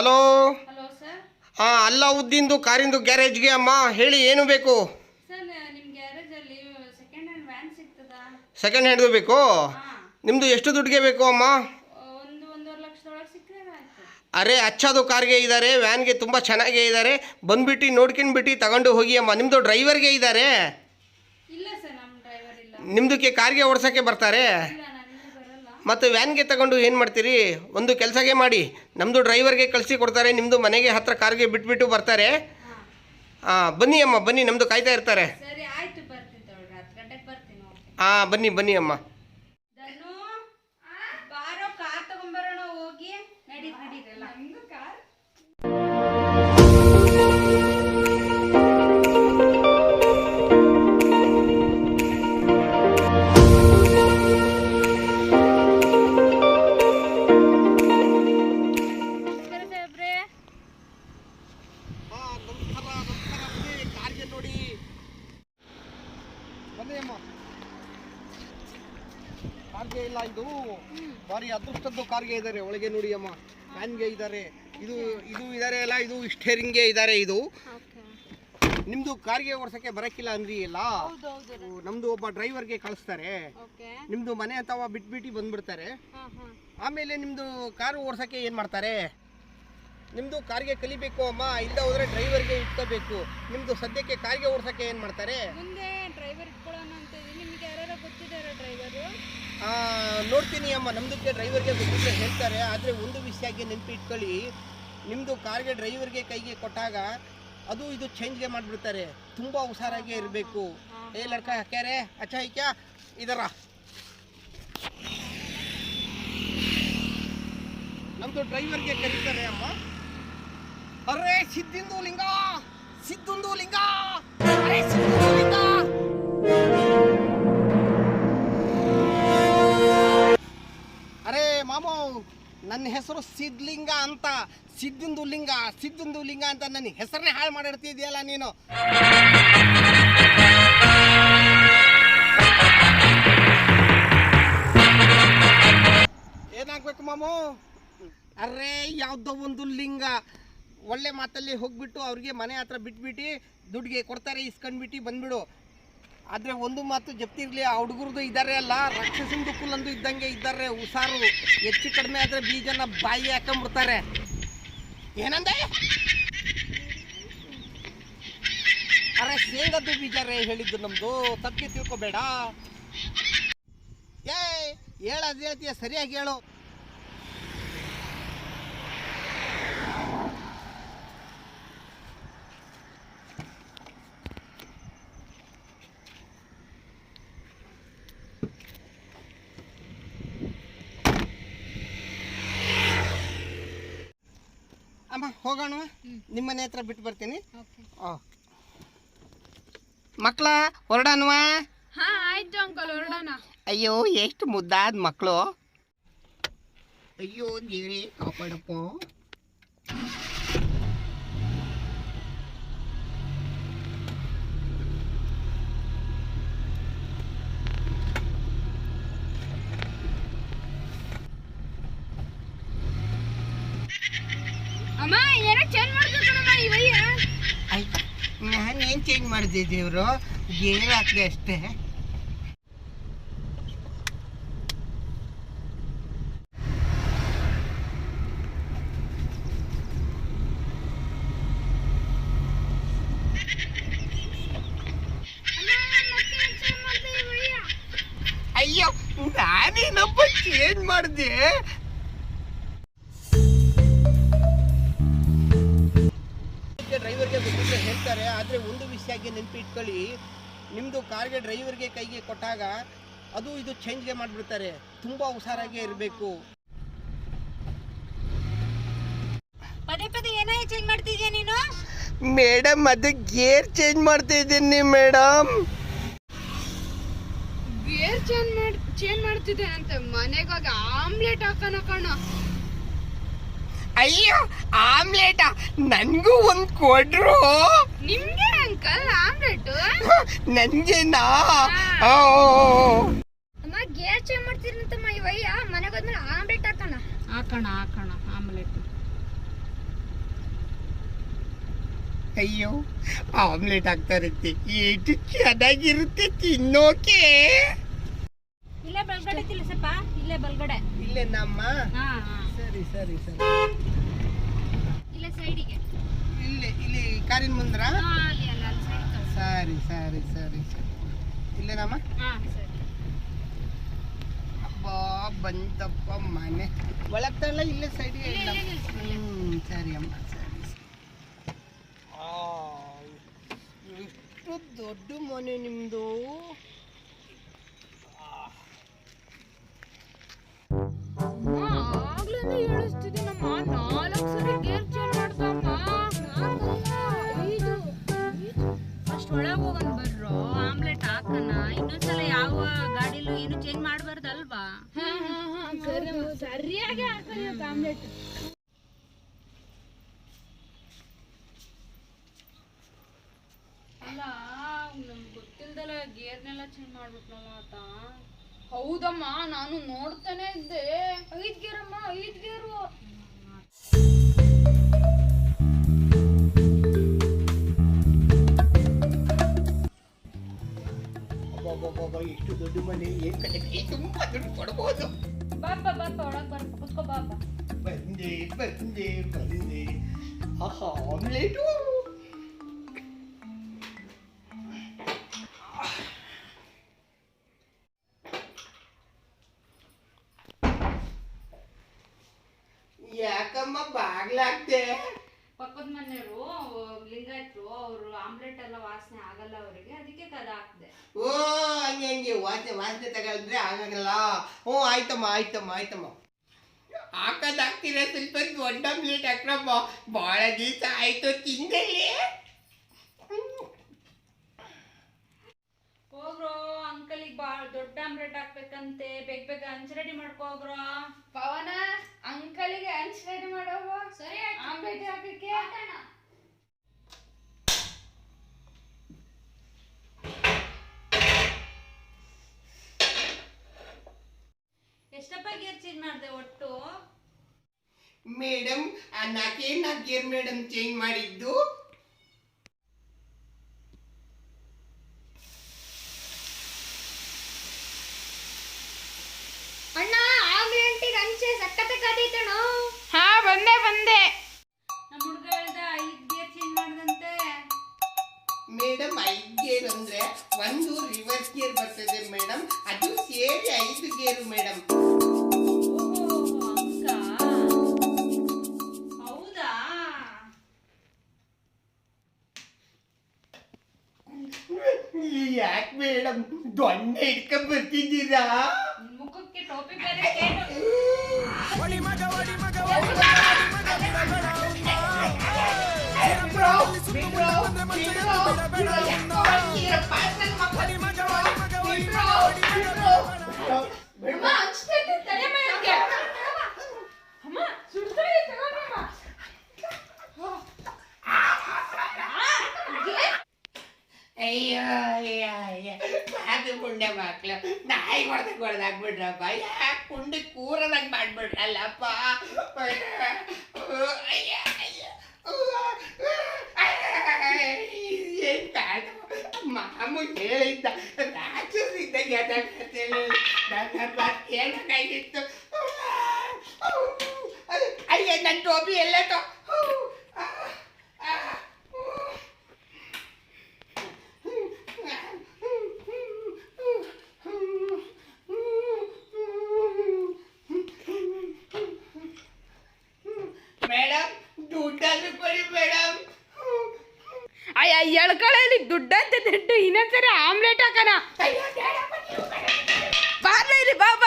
Hello? ಹಾಂ ಅಲ್ಲಾವುದ್ದೀನ್ದು ಕಾರಿಂದು ಗ್ಯಾರೇಜ್ಗೆ ಅಮ್ಮ ಹೇಳಿ ಏನು ಬೇಕು? ಸೆಕೆಂಡ್ ಹ್ಯಾಂಡ್ದು ಬೇಕು? ನಿಮ್ಮದು ಎಷ್ಟು ದುಡ್ಡಿಗೆ ಬೇಕು ಅಮ್ಮ? ಅರೆ ಅಚ್ಚದು ಕಾರ್ಗೆ ಇದ್ದಾರೆ ವ್ಯಾನ್ಗೆ ತುಂಬ ಚೆನ್ನಾಗೇ ಇದ್ದಾರೆ ಬಂದ್ಬಿಟ್ಟು ನೋಡ್ಕೊಂಡ್ಬಿಟ್ಟು ತಗೊಂಡು ಹೋಗಿ ಅಮ್ಮ. ನಿಮ್ಮದು ಡ್ರೈವರ್ಗೆ ಇದ್ದಾರೆ ನಿಮ್ಮದಕ್ಕೆ ಕಾರ್ಗೆ ಓಡ್ಸೋಕ್ಕೆ ಬರ್ತಾರೆ? ಮತ್ತು ವ್ಯಾನ್ಗೆ ತಗೊಂಡು ಏನು ಮಾಡ್ತೀರಿ? ಒಂದು ಕೆಲಸಗೆ ಮಾಡಿ. ನಮ್ಮದು ಡ್ರೈವರ್ಗೆ ಕಳಿಸಿ ಕೊಡ್ತಾರೆ ನಿಮ್ಮದು ಮನೆಗೆ ಹತ್ರ ಕಾರ್ಗೆ ಬಿಟ್ಬಿಟ್ಟು ಬರ್ತಾರೆ. ಹಾಂ ಬನ್ನಿ ಅಮ್ಮ ಬನ್ನಿ ನಮ್ಮದು ಕಾಯ್ತಾ ಇರ್ತಾರೆ. ಹಾಂ ಬನ್ನಿ ಬನ್ನಿ ಅಮ್ಮ. ಕಾರ್ಗೆ ಇಲ್ಲ ಇದು ಬಾರಿ ಅದೃಷ್ಟದ್ದು ಕಾರ್ಗೆ ಇದಾರೆ. ಒಳಗೆ ನೋಡಿ ಅಮ್ಮ ಫ್ಯಾನ್ಗೆ ಇದ್ದಾರೆ ಇದು ಇದು ಇದ್ದಾರೆ ಅಲ್ಲ ಇದು ಸ್ಟೇರಿಂಗ್ಗೆ ಇದ್ದಾರೆ ಇದು. ನಿಮ್ದು ಕಾರ್ಗೆ ಓಡ್ಸಕ್ಕೆ ಬರಕ್ಕಿಲ್ಲ ಅಂದ್ರಿ ಇಲ್ಲ ನಮ್ದು ಒಬ್ಬ ಡ್ರೈವರ್ಗೆ ಕಳಿಸ್ತಾರೆ. ನಿಮ್ದು ಮನೆ ಅಥವಾ ಬಿಟ್ಬಿಟ್ಟು ಬಂದ್ಬಿಡ್ತಾರೆ. ಆಮೇಲೆ ನಿಮ್ದು ಕಾರು ಓಡ್ಸಕ್ಕೆ ಏನು ಮಾಡ್ತಾರೆ? ನಿಮ್ದು ಕಾರ್ಗೆ ಕಲಿಬೇಕು ಅಮ್ಮ ಇಲ್ಲ ಹೋದ್ರೆ ಡ್ರೈವರ್ಗೆ ಇಟ್ಕೋಬೇಕು. ನಿಮ್ದು ಸದ್ಯಕ್ಕೆ ಕಾರ್ಗೆ ಓಡ್ಸಕ್ಕೆ ಏನು ಮಾಡ್ತಾರೆ? ಮುಂದೆ ಡ್ರೈವರ್ ಇಟ್ಕೊಳ್ಳೋಣ ಅಂತ ಇದೀನಿ ನಿಮ್ಗೆ ಯಾರು ಗೊತ್ತಿದ್ದಾರೆ ಡ್ರೈವರು? ನೋಡ್ತೀನಿ ಅಮ್ಮ ನಮ್ಮದಕ್ಕೆ ಡ್ರೈವರ್ಗೆ ಗೊತ್ತಿದ್ರೆ ಹೇಳ್ತಾರೆ, ಆದರೆ ಒಂದು ವಿಷಯಕ್ಕೆ ನೆನಪಿಟ್ಕೊಳ್ಳಿ ನಿಮ್ಮದು ಕಾರ್ಗೆ ಡ್ರೈವರ್ಗೆ ಕೈಗೆ ಕೊಟ್ಟಾಗ ಅದು ಇದು ಚೇಂಜ್ಗೆ ಮಾಡಿಬಿಡ್ತಾರೆ. ತುಂಬ ಹುಷಾರಾಗೇ ಇರಬೇಕು. ಏ, ಲಡ್ಕ, ಹಾಕ್ಯಾರೆ, ಅಚ್ಚ ಕ್ಯಾ ಇದರ. ನಮ್ಮದು ಡ್ರೈವರ್ಗೆ ಕರೀತಾರೆ ಅಮ್ಮ. ಅರೆ, ಸಿದ್ದಿಂದು ಲಿಂಗ, ಸಿದ್ದುಂದು ಲಿಂಗ, ಅರೆ, ಸಿದ್ದುಂದು ಮಾಮು ನನ್ನ ಹೆಸರು ಸಿದ್ಲಿಂಗ ಅಂತ. ಸಿದ್ದಿಂದು ಲಿಂಗ ಸಿದ್ದಿಂದು ಲಿಂಗ ಅಂತ ನನ್ನ ಹೆಸರನ್ನೇ ಹಾಳು ಮಾಡಿರ್ತಿದ್ಯಲ್ಲ ನೀನು. ಏನಾಗ್ಬೇಕು ಮಾಮು? ಅರೇ, ಯಾವುದೋ ಒಂದು ಲಿಂಗ. ಒಳ್ಳೆ ಮಾತಲ್ಲಿ ಹೋಗ್ಬಿಟ್ಟು ಅವ್ರಿಗೆ ಮನೆ ಹತ್ರ ಬಿಟ್ಬಿಟ್ಟು ದುಡ್ಡಿಗೆ ಕೊಡ್ತಾರೆ ಇಸ್ಕೊಂಡ್ಬಿಟ್ಟು ಬಂದ್ಬಿಡು. ಆದ್ರೆ ಒಂದು ಮಾತು ಜಪ್ತಿರ್ಲಿ, ಆ ಹುಡುಗರದು ಇದ್ದಾರೆ ಅಲ್ಲ ರಾಕ್ಷಸಿಂದು ಕುಲ್ಲಂದು ಇದ್ದಂಗೆ ಇದ್ದಾರೆ ಹುಷಾರು. ಹೆಚ್ಚು ಕಡಿಮೆ ಆದ್ರೆ ಬೀಜನ ಬಾಯಿ ಹಾಕೊಂಡ್ಬಿಡ್ತಾರೆ ಏನಂದೆ? ಅರೆ, ಶೇಂಗದ್ದು ರೇ ಹೇಳಿದ್ದು ನಮ್ದು ತಪ್ಪಿ ತಿಳ್ಕೊಬೇಡ. ಏ ಹೇಳದ್ ಹೇಳ್ತೀಯ, ಸರಿಯಾಗಿ ಹೇಳು ಅಮ್ಮ ಹೋಗೋಣ? ನಿಮ್ಮ ಮನೆ ಹತ್ರ ಬಿಟ್ಟು ಬರ್ತೀನಿ. ಓಕೆ. ಮಕ್ಕಳ ಹೊರಡನ್ವಾ? ಹಾಂ ಆಯ್ತು ಅಂಕಲ್ ಹೊರಡೋಣ. ಅಯ್ಯೋ ಎಷ್ಟು ಮುದ್ದಾದ ಮಕ್ಕಳು ಅಯ್ಯೋ ನೀರಿ ಕಾಪಾಡಪ್ಪ ಅಮ್ಮ ಏನೋ ಚೇಂಜ್ ಮಾಡ್ಬೇಕು ಕಣಮ್ಮ ಈ ವಯ್ಯ ಆಯ್ತಾ? ನಾನೇನು ಚೇಂಜ್ ಮಾಡಿದೆ ದೇವರು ಗೇರ್ ಹಾಕಿದೆ ಅಷ್ಟೇ. ಅಯ್ಯೋ ನಾನೇನಪ್ಪ ಚೇಂಜ್ ಮಾಡಿದೆ? ಆದರೆ ಒಂದು ವಿಷಯಕ್ಕೆ ನೆನಪಿಟ್ಕೊಳ್ಳಿ ನಿಮ್ಮದು ಕಾರ್ಗೆ ಡ್ರೈವರ್ಗೆ ಕೈಗೆ ಕೊಟ್ಟಾಗ ಅದು ಇದು ಚೇಂಜ್ಗೆ ಮಾಡಿಬಿಡ್ತಾರೆ. ತುಂಬ ಹುಷಾರಾಗೇ ಇರಬೇಕು. ಪದೇ ಪದೇ ಏನಾಯ್ತು ಚೇಂಜ್ ಮಾಡ್ತಿದ್ಯಾ ನೀನು? ಮೇಡಮ್ ಅದು ಗೇರ್ ಚೇಂಜ್ ಮಾಡ್ತಿದ್ದೀನಿ ಮೇಡಮ್. ಗೇರ್ ಚೇಂಜ್ ಮಾಡ್ ಚೇಂಜ್ ಮಾಡ್ತಿದ್ದೆ ಅಂತ ಮನೆಗೋಗಿ ಆಮ್ಲೆಟ್ ಹಾಕೋಣ ಕಣ. ಅಯ್ಯೋ ಆಮ್ಲೆಟಾ. ನನಗೂ ಒಂದು ಕೊಡ್ರು. ನಿಮ್ಗೆ ಅಂಕಲ್ ಆಮ್ಲೆಟ್? ನನಗೆನಾ? ಅಮ್ಮ ಗೇರ್ ಚೇಂಜ್ ಮಾಡ್ತೀರಂತಮ್ಮ ಇವಯ್ಯ ವಯ್ಯ ಮನೆಗೆ ಹೋದ್ಮೇಲೆ ಆಮ್ಲೆಟ್ ಹಾಕೋಣ. ಹಾಕೋಣ ಹಾಕೋಣ ಆಮ್ಲೆಟ್. ಅಯ್ಯೋ ಆಮ್ಲೆಟ್ ಆಗ್ತಾ ಇರುತ್ತೆ. ಎಷ್ಟು ಚೆನ್ನಾಗಿರುತ್ತೆ ತಿನ್ನೋಕೆ. ಇಲ್ಲೇ ಬಲ್ಗಡೆ ತಿಳ್ಸಪ್ಪ ಇಲ್ಲೇ ಬಲ್ಗಡೆ. ಇಲ್ಲೇ ನಮ್ಮ ಹಾ ಹಾ. ಸರಿ ಸರಿ ಸರಿ. ಇಲ್ಲೇ ಸೈಡಿಗೆ ಇಲ್ಲೇ ಇಲ್ಲಿ ಕಾರಿನ ಮುಂದ್ರ? ಸರಿ ಸರಿ ಸರಿ ಸರಿ. ಇಲ್ಲೇ ನಮ್ಮ ಹಾ ಸರಿ. ಅಬ್ಬಾ ಬಂತಪ್ಪ ಮನೆ. ಒಳಗ್ತಲ್ಲ ಇಲ್ಲೇ ಸೈಡ್ಗೆ ಇಲ್ಲೇ. ಹ್ಮ್ ಸರಿ ಅಮ್ಮ ಸರಿ ಎಷ್ಟು ದೊಡ್ಡ ಮನೆ ನಿಮ್ದು. ಇನ್ನೊಂದ್ಸಲ ಯಾವ ಗಾಡಿಲೂ ಏನು ಚೇಂಜ್ ಮಾಡಬಾರ್ದಲ್ವಾ? ಸರಿಯಾಗಿ ಹಾಕಿ ಆಮ್ಲೆಟ್. ಅಲ್ಲ ನಮ್ಗೆ ಗೊತ್ತಿಲ್ದಲ್ಲ ಗೇರ್ನೆಲ್ಲ ಚೇಂಜ್ ಮಾಡ್ಬಿಟ್ನಲ್ಲ ಆತ. ಹೌದಮ್ಮ ನಾನು ನೋಡ್ತಾನೆ ಇದ್ದೆ. ಐದ್ ಗೇರಮ್ಮ ಐದ್ ಗೇರು. ಅಬ್ಬಬ್ಬಬ್ಬಬ್ಬ, ಎಷ್ಟು ದೊಡ್ಡ ಮನೆ ಏನ್ ಕತೆ ತುಂಬಾ ದುಡ್ಡು ಕೊಡ್ಬೋದು. ಬಾಪ ಬಾಪ ಒಳಗ್ ಬರ್ಪ ಕುತ್ಕೋ ಬಾಪ ಬಂದೆ ಬಂದೆ ಬಂದೆ. ಆಹಾ ಆಮ್ಲೆಟು ಎಲ್ಲ ವಾಸನೆ ಆಗಲ್ಲ ಅವರಿಗೆ ಅದಕ್ಕೆ ಕದ ಹಾಕ್ದೆ. ಓ ಹಂಗೆ ಹಂಗೆ ವಾಸನೆ ವಾಸನೆ ತಗೊಳಿದ್ರೆ ಆಗಲ್ಲ ಓ ಆಯ್ತಮ್ಮ ಆಯ್ತಮ್ಮ ಆಯ್ತಮ್ಮ. ಹಾಕೋದಾಗ್ತೀರ ಸ್ವಲ್ಪ ದೊಡ್ಡ ಪ್ಲೇಟ್ ಹಾಕ್ರಮ್ಮ. ಭಾಳ ದಿವಸ ಆಯ್ತು ತಿಂದಲ್ಲಿ ಹೋಗ್ರೋ ಅಂಕಲಿಗೆ ಬಾಳ್ ದೊಡ್ಡ ಆಮ್ಲೆಟ್ ಹಾಕ್ಬೇಕಂತೆ. ಬೇಗ ಬೇಗ ಹಂಚ್ ರೆಡಿ ಮಾಡ್ಕೋ ಹೋಗ್ರೋ. ಪವನ ಅಂಕಲಿಗೆ ಹಂಚ್ ರೆಡಿ ಮಾಡೋವು ಸರಿ ಆಮ್ಲೆಟ್ ಹಾಕಕ್ಕೆ ಎಷ್ಟಪ್ಪ ಗೇರ್ ಚೇಂಜ್ ಮಾಡಿದೆ ಒಟ್ಟು? ಮೇಡಮ್ ನಾಕೆ ನಾಕೇರ್ ಮೇಡಮ್ ಚೇಂಜ್ ಮಾಡಿದ್ದು? ಅಣ್ಣ ಆಮ್ಲೆಂಟಿಗೆ ಅಂಚೆ ಸಕ್ಕತ್ತೆ ಕಾದೈತಣ್ಣ. ಹಾ ಬಂದೆ ಬಂದೆ. ನಮ್ಮ ಹುಡುಗ ಹೇಳ್ದ ಐದ್ ಗೇರ್ ಚೇಂಜ್ ಮಾಡ್ದಂತೆ. ಮೇಡಮ್ ಐದು ಗೇರ್ ಅಂದ್ರೆ ಒಂದು ರಿವರ್ಸ್ ಗೇರ್ ಬರ್ತದೆ ಮೇಡಮ್ ಅದು ಸೇರಿ ಐದು ಗೇರು ಮೇಡಮ್ ಯಾಕೆ ಮೇಡಮ್ ದೊಣ್ಣೆ ಇಟ್ಕೊಂಡ್ ಬರ್ತಿದ್ದೀರಾ? ಮುಖಕ್ಕೆ ಟೋಪಿ ಬೇರೆ ಕೇಳು ಅಯ್ಯೋ ಅಯ್ಯೋ ಅಯ್ಯೋ ಅದು ಪುಣ್ಯ ಮಕ್ಳು ನಾಯಿ ಹೊಡೆದ ಹೊಡೆದಾಕ್ಬಿಟ್ರಪ್ಪ ಯಾಕೆ ಕುಂಡಿ ಕೂರದಂಗ್ ಮಾಡ್ಬಿಟ್ರಲ್ಲಪ್ಪ ಅಯ್ಯ ಅಯ್ಯ ಏನ್ ಕಾದು ಮಾಮು ಹೇಳಿದ್ದ ರಾಕ್ಷಸಿದ್ದ ಎದಾಗತ್ತೇಳಿ ನನ್ನ ಮಾತು ಕೇಳಬೇಕಾಗಿತ್ತು ಅಯ್ಯ ನನ್ನ ಟೋಪಿ ಎಲ್ಲತ್ತೋ ಮೇಡಮ್ ದುಡ್ಡಾದ್ರೂ ಕೊಡಿ ಮೇಡಮ್ ಅಯ್ಯ ಎಳ್ಕೊಳ್ಳಿ ದುಡ್ಡಂತೆ ದುಡ್ಡು ಇನ್ನೊಂದ್ಸರಿ ಆಮ್ಲೆಟ್ ಹಾಕಣ ಅಯ್ಯೋ ಬೇಡಪ್ಪ ನೀವು ಬೇಡ. ಬಾರ್ಲ ಇಲ್ಲಿ ಬಾ ಬಾ ವಿಕೆಟ್ ತಗೊಂಡ್ ಬಾ